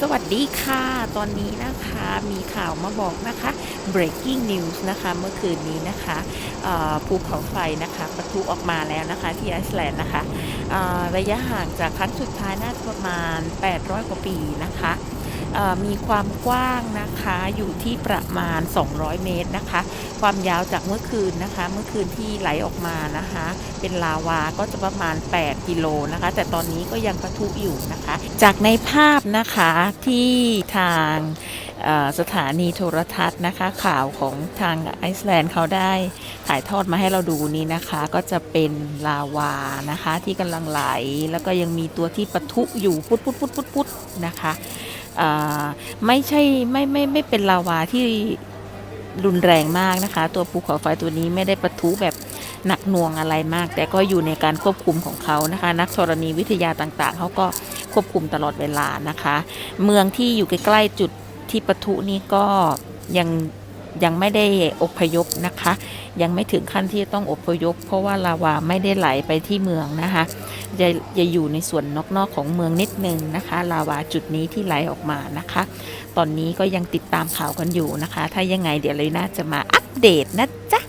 สวัสดีค่ะ ตอนนี้นะคะมีข่าวมาบอกนะคะ breaking news นะคะเมื่อคืนนี้นะคะภูเขาไฟนะคะปะทุออกมาแล้วนะคะที่ไอซ์แลนด์นะคะระยะห่างจากครั้งสุดท้ายน่าจะประมาณ 800 กว่าปีนะคะ มีความกว้างนะคะอยู่ที่ประมาณ 200 เมตรนะคะ ความยาวจากเมื่อคืนนะคะ เมื่อคืนที่ไหลออกมานะคะ เป็นลาวาก็จะประมาณ 8 กิโลนะคะ แต่ตอนนี้ก็ยังปะทุอยู่นะคะ จากในภาพนะคะที่ทางสถานีโทรทัศน์นะคะ ข่าวของทางไอซ์แลนด์เขาได้ถ่ายทอดมาให้เราดูนี้นะคะ ก็จะเป็นลาวานะคะที่กำลังไหล แล้วก็ยังมีตัวที่ปะทุอยู่พุดพุดพุดพุดพุดนะคะ ไม่ใช่ไม่ไม่ไม่เป็นลาวาที่รุนแรงมากนะคะ ตัวภูเขาไฟตัวนี้ไม่ได้ปะทุแบบหนักหน่วงอะไรมาก แต่ก็อยู่ในการควบคุมของเขานะคะ นักธรณีวิทยาต่างๆเขาก็ควบคุมตลอดเวลานะคะ เมืองที่อยู่ใกล้ๆจุดที่ปะทุนี้ก็ยังยังไม่ได้อพยพนะคะ ยังไม่ถึงขั้นที่จะต้องอพยพ เพราะว่าลาวาไม่ได้ไหลไปที่เมืองนะคะ จะจะอยู่ในส่วนนอกๆของเมืองนิดนึงนะคะ ลาวาจุดนี้ที่ไหลออกมานะคะ ตอนนี้ก็ยังติดตามข่าวกันอยู่นะคะ ถ้ายังไงเดี๋ยวเลยน่าจะมาอัปเดตนะจ๊ะ